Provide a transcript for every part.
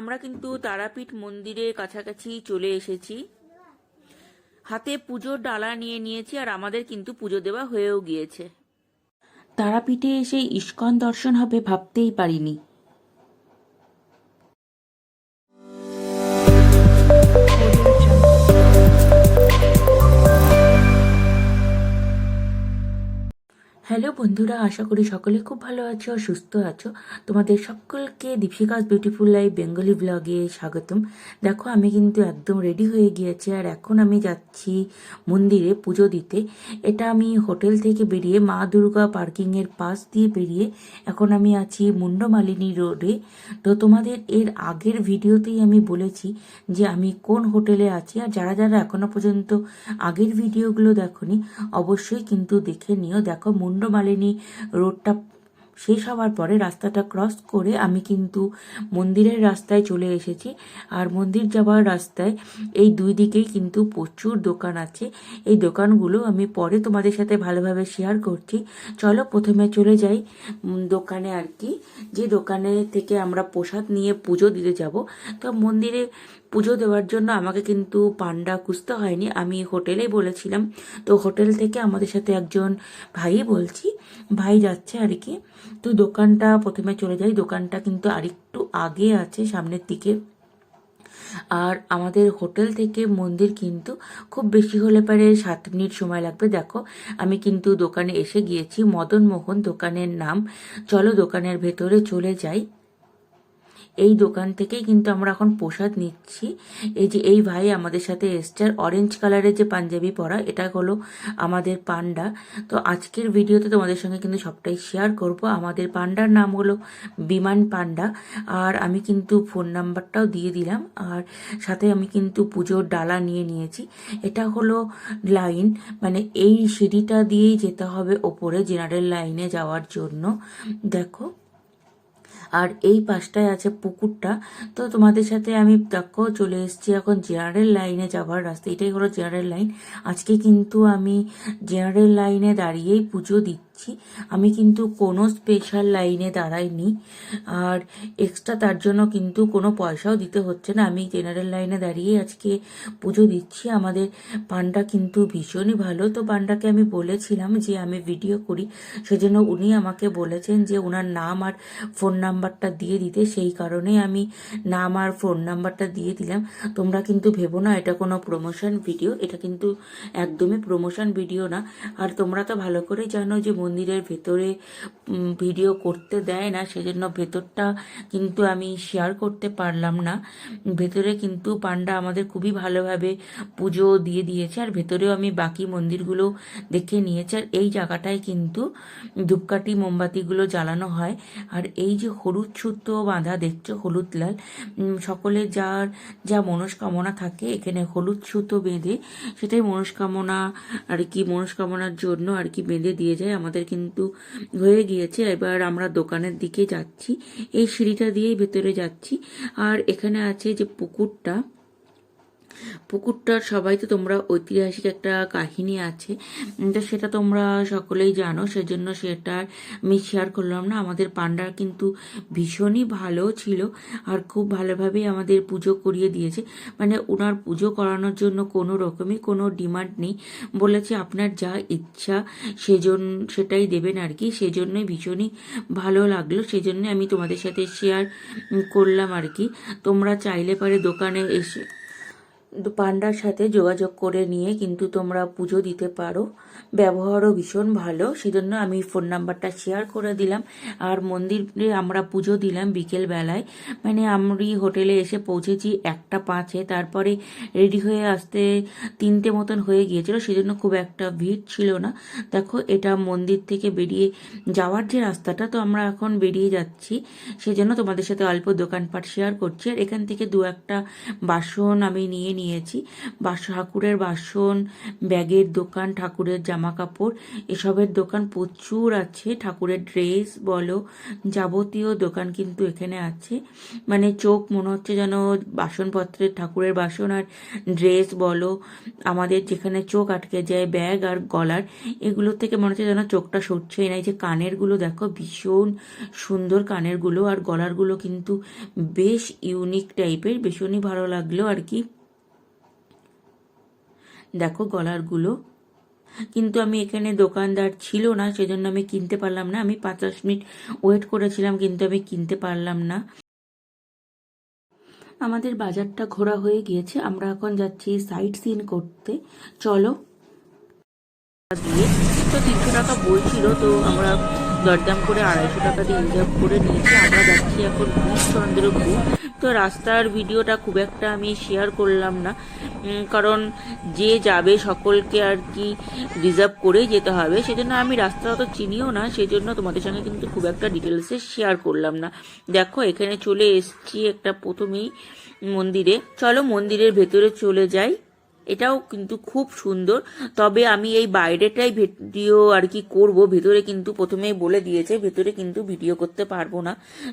আমরা কিন্তু তারাপীঠ মন্দিরের কাছাকাছি চলে এসেছি। হাতে পুজোর ডালা নিয়ে নিয়েছি আর আমাদের কিন্তু পুজো দেওয়া হয়েও গিয়েছে। তারাপীঠে এসে ইস্কন দর্শন হবে ভাবতেই পারিনি। হ্যালো বন্ধুরা, আশা করি সকলে খুব ভালো আছো সুস্থ আছো। তোমাদের সকলকে দীপিকাস বিউটিফুল লাইফ বেঙ্গলি ব্লগে স্বাগতম। দেখো, আমি কিন্তু একদম রেডি হয়ে গিয়েছি আর এখন আমি যাচ্ছি মন্দিরে পুজো দিতে। এটা আমি হোটেল থেকে বেরিয়ে মা দুর্গা পার্কিংয়ের পাশ দিয়ে বেরিয়ে এখন আমি আছি মুন্ডমালিনী রোডে তো তোমাদের এর আগের ভিডিওতেই আমি বলেছি যে আমি কোন হোটেলে আছি আর যারা যারা এখনও পর্যন্ত আগের ভিডিওগুলো দেখোনি, অবশ্যই কিন্তু দেখে নিও। দেখো মুন্ডমালিনী রোডটা শেষ হওয়ার পরে রাস্তাটা ক্রস করে আমি কিন্তু মন্দিরের রাস্তায় চলে এসেছি। আর মন্দির যাওয়ার রাস্তায় এই দুই দিকেই কিন্তু প্রচুর দোকান আছে। এই দোকানগুলো আমি পরে তোমাদের সাথে ভালোভাবে শেয়ার করছি। চলো প্রথমে চলে যাই দোকানে আর কি। যে দোকানে থেকে আমরা প্রসাদ নিয়ে পুজো দিতে যাব, তো মন্দিরে পুজো দেওয়ার জন্য আমাকে কিন্তু পান্ডা খুঁজতে হয়নি। আমি হোটেলেই বলেছিলাম। তো হোটেল থেকে আমাদের সাথে একজন ভাই বলছি, ভাই যাচ্ছে আর কি। তো দোকানটা প্রথমে চলে যাই। দোকানটা কিন্তু আরেকটু আগে আছে, সামনের দিকে। আর আমাদের হোটেল থেকে মন্দির কিন্তু খুব বেশি হলে পারে সাত মিনিট সময় লাগবে। দেখো, আমি কিন্তু দোকানে এসে গিয়েছি। মদন মোহন দোকানের নাম। চলো দোকানের ভেতরে চলে যাই। এই দোকান থেকেই কিন্তু আমরা এখন প্রসাদ নিচ্ছি। এই যে এই ভাই আমাদের সাথে এসছে, আর অরেঞ্জ কালারের যে পাঞ্জাবি পরা, এটা হলো আমাদের পান্ডা। তো আজকের ভিডিওতে তোমাদের সঙ্গে কিন্তু সবটাই শেয়ার করব। আমাদের পান্ডার নাম হলো বিমান পান্ডা, আর আমি কিন্তু ফোন নাম্বারটাও দিয়ে দিলাম, আর সাথে আমি কিন্তু পুজোর ডালা নিয়ে নিয়েছি। এটা হলো লাইন মানে এই সিঁড়িটা দিয়েই যেতে হবে ওপরে জেনারেল লাইনে যাওয়ার জন্য। দেখো। আর এই পাশটায় আছে পুকুরটা। তো তোমাদের সাথে আমি দেখো চলে এসেছি এখন জেনারেল লাইনে যাওয়ার রাস্তা। এটাই হলো জেনারেল লাইন। আজকে কিন্তু আমি জেনারেল লাইনে দাঁড়িয়েই পুজো দিচ্ছি। আমি কিন্তু কোনো স্পেশাল লাইনে দাঁড়াইনি। আর এক্সট্রা তার জন্য কিন্তু কোনো পয়সাও দিতে হচ্ছে না। আমি জেনারেল লাইনে দাঁড়িয়ে আজকে পুজো দিচ্ছি। আমাদের পান্ডা কিন্তু ভীষণই ভালো। তো পান্ডাকে আমি বলেছিলাম যে আমি ভিডিও করি। সেজন্য উনি আমাকে বলেছেন যে ওনার নাম আর ফোন নাম্বারটা দিয়ে দিতে। সেই কারণে আমি নাম আর ফোন নাম্বারটা দিয়ে দিলাম। তোমরা কিন্তু ভেবো না, এটা কোনো প্রমোশন ভিডিও এটা কিন্তু একদমই প্রমোশন ভিডিও না। আর তোমরা তো ভালো করে জানো যে মন্দিরের ভেতরে ভিডিও করতে দেয় না সেজন্য ভেতরটা কিন্তু আমি শেয়ার করতে পারলাম না। ভেতরে কিন্তু পান্ডা আমাদের খুবই ভালোভাবে পুজো দিয়ে দিয়েছে আর ভেতরেও আমি বাকি মন্দিরগুলো দেখে নিয়েছি আর এই জায়গাটায় কিন্তু ধূপকাঠি মোমবাতিগুলো জ্বালানো হয়। আর এই যে হলুদ সুতো বাঁধা দেখছ? হলুদ লাল। উম, সকলের যার যা মনস্কামনা থাকে এখানে হলুদ সুতো বেঁধে সেটাই মনস্কামনা আর কি মনস্কামনার জন্য আর কি বেঁধে দিয়ে যায় আমাদের কিন্তু হয়ে গিয়েছে। এবার আমরা দোকানের দিকে যাচ্ছি। এই সিঁড়িটা দিয়েই ভেতরে যাচ্ছি। আর এখানে আছে যে পুকুরটা পুকুরটার সবাই তো তোমরা ঐতিহাসিক একটা কাহিনী আছে। তো সেটা তোমরা সকলেই জানো, সেজন্য সেটা আমি শেয়ার করলাম না। আমাদের পান্ডার কিন্তু ভীষণই ভালো ছিল আর খুব ভালোভাবেই আমাদের পুজো করিয়ে দিয়েছে। মানে ওনার পুজো করানোর জন্য কোনো রকমই কোনো ডিমান্ড নেই। বলেছে আপনার যা ইচ্ছা সেজন্য সেটাই দেবেন আর কি। সেজন্যই ভীষণই ভালো লাগল সেজন্য আমি তোমাদের সাথে শেয়ার করলাম আর কি। তোমরা চাইলে পারে দোকানে এসে পান্ডার সাথে যোগাযোগ করে নিয়ে কিন্তু তোমরা পুজো দিতে পারো। ব্যবহারও ভীষণ ভালো। সেজন্য আমি ফোন নাম্বারটা শেয়ার করে দিলাম। আর মন্দিরে আমরা পুজো দিলাম বিকেল বেলায়। মানে আমি হোটেলে এসে পৌঁছেছি একটা পাঁচে। তারপরে রেডি হয়ে আসতে তিনটে মতন হয়ে গিয়েছিল। সেজন্য খুব একটা ভিড় ছিল না। দেখো, এটা মন্দির থেকে বেরিয়ে যাওয়ার যে রাস্তাটা, তো আমরা এখন বেরিয়ে যাচ্ছি। সেজন্য তোমাদের সাথে অল্প দোকানপাট শেয়ার করছি। আর এখান থেকে দু একটা বাসন আমি নিয়ে নিয়েছি। নিয়েছি। বাস, ঠাকুরের বাসন, ব্যাগের দোকান, ঠাকুরের জামা কাপড় এসবের দোকান প্রচুর আছে। ঠাকুরের ড্রেস বলো, যাবতীয় দোকান কিন্তু এখানে আছে। মানে চোখ, মনে হচ্ছে যেন বাসনপত্রের, ঠাকুরের বাসন আর ড্রেস বলো, আমাদের যেখানে চোখ আটকে যায়, ব্যাগ আর গলার, এগুলো থেকে মনে হচ্ছে যেন চোখটা সরছেই না। এই যে কানেরগুলো দেখো, ভীষণ সুন্দর কানেরগুলো আর গলারগুলো কিন্তু বেশ ইউনিক টাইপের ভীষণই ভালো লাগল আর কি। দেখো গলারগুলো। কিন্তু আমি এখানে দোকানদার ছিল না, সেজন্য আমি কিনতে পারলাম না। আমি পাঁচ দশ মিনিট ওয়েট করেছিলাম, কিন্তু আমি কিনতে পারলাম না। আমাদের বাজারটা ঘোরা হয়ে গিয়েছে। আমরা এখন যাচ্ছি সাইট সিন করতে। চলো। দিয়ে তো তিনশো টাকা বলছিল তো আমরা দরদাম করে আড়াইশো টাকা দিয়ে রিজার্ভ করে নিয়েছি। আমরা যাচ্ছি এখন চন্দ্রপুর তো রাস্তার ভিডিওটা খুব একটা আমি শেয়ার করলাম না। কারণ যে যাবে সকলকে আর কি রিজার্ভ করেই যেতে হবে। সেজন্য আমি রাস্তা অত চিনিও না। সেজন্য তোমাদের সঙ্গে কিন্তু খুব একটা ডিটেলসে শেয়ার করলাম না। দেখো, এখানে চলে এসছি একটা প্রথমেই মন্দিরে। চলো মন্দিরের ভেতরে চলে যাই। এটাও কিন্তু খুব সুন্দর। তবে আমি এই বাইরেটাই ভিডিও আর কি করব। ভেতরে কিন্তু প্রথমেই বলে দিয়েছে, ভেতরে কিন্তু ভিডিও করতে পারব না।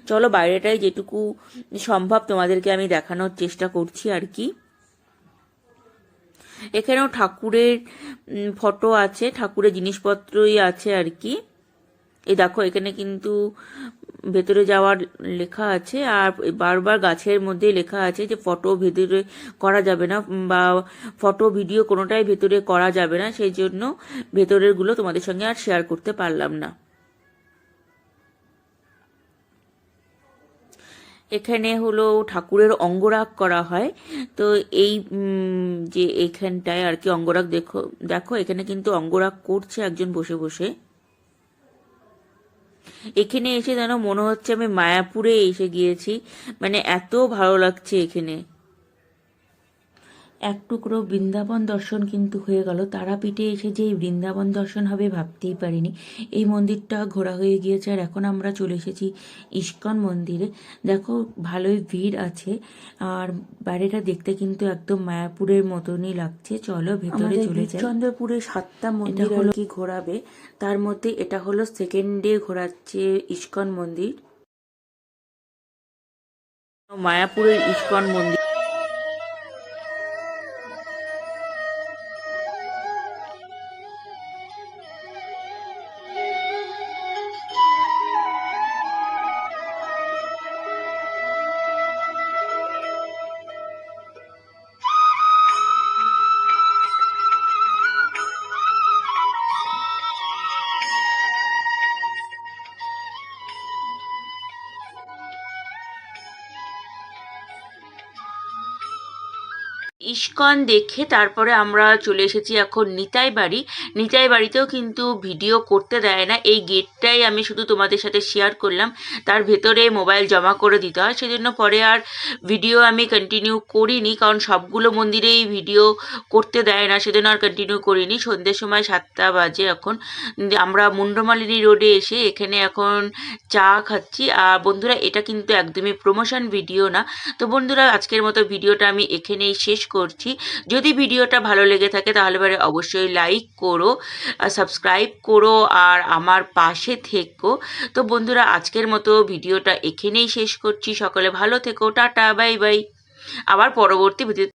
চলো বাইরেটাই যেটুকু সম্ভব তোমাদেরকে আমি দেখানোর চেষ্টা করছি আর কি। এখানেও ঠাকুরের ফটো আছে, ঠাকুরের জিনিসপত্রই আছে আর কি। এই দেখো, এখানে কিন্তু ভেতরে যাওয়ার লেখা আছে আর বারবার গাছের মধ্যে লেখা আছে যে ফটো ভেতরে করা যাবে না বা ফটো ভিডিও কোনোটাই ভেতরে করা যাবে না, সেই জন্য ভেতরেরগুলো তোমাদের সঙ্গে আর শেয়ার করতে পারলাম না। এখানে হলো ঠাকুরের অঙ্গরাগ করা হয়। তো এই যে এখানটায় আর কি অঙ্গরাগ দেখো দেখো, এখানে কিন্তু অঙ্গরাগ করছে একজন বসে বসে। এখানে এসে যেন মনে হচ্ছে আমি মায়াপুরে এসে গিয়েছি। মানে এত ভালো লাগছে এখানে। এক টুকরো বৃন্দাবন দর্শন কিন্তু হয়ে গেল। তারাপীঠে এসে যে এই বৃন্দাবন দর্শন হবে ভাবতেই পারিনি। এই মন্দিরটা ঘোরা হয়ে গিয়েছে আর এখন আমরা চলে এসেছি ইস্কন মন্দিরে। দেখো ভালোই ভিড় আছে আর বাইরেটা দেখতে কিন্তু একদম মায়াপুরের মতনই লাগছে। চলো ভেতরে চলে যাই। চন্দ্রপুরে সাতটা মন্দির হলো কি ঘোরাবে। তার মধ্যে এটা হলো সেকেন্ডে ঘোরাচ্ছে ইস্কন মন্দির। মায়াপুরের ইস্কন মন্দির। ইস্কন দেখে তারপরে আমরা চলে এসেছি এখন নিতাই বাড়ি। নিতাই বাড়িতেও কিন্তু ভিডিও করতে দেয় না। এই গেটটাই আমি শুধু তোমাদের সাথে শেয়ার করলাম। তার ভেতরে মোবাইল জমা করে দিতে হয়। সেজন্য পরে আর ভিডিও আমি কন্টিনিউ করিনি। কারণ সবগুলো মন্দিরেই ভিডিও করতে দেয় না। সেজন্য আর কন্টিনিউ করিনি। সন্ধ্যের সময় সাতটা বাজে এখন। আমরা মুন্ডমালিনী রোডে এসে এখানে এখন চা খাচ্ছি। আর বন্ধুরা, এটা কিন্তু একদমই প্রমোশন ভিডিও না। তো বন্ধুরা, আজকের মতো ভিডিওটা আমি এখানেই শেষ করছি। যদি ভিডিওটা ভালো লেগে থাকে তাহলে পরে অবশ্যই লাইক করো সাবস্ক্রাইব করো, আর আমার পাশে থেকো। তো বন্ধুরা, আজকের মতো ভিডিওটা এখানেই শেষ করছি। সকলে ভালো থেকো। Tata, bye bye. আবার পরবর্তী ভিডিও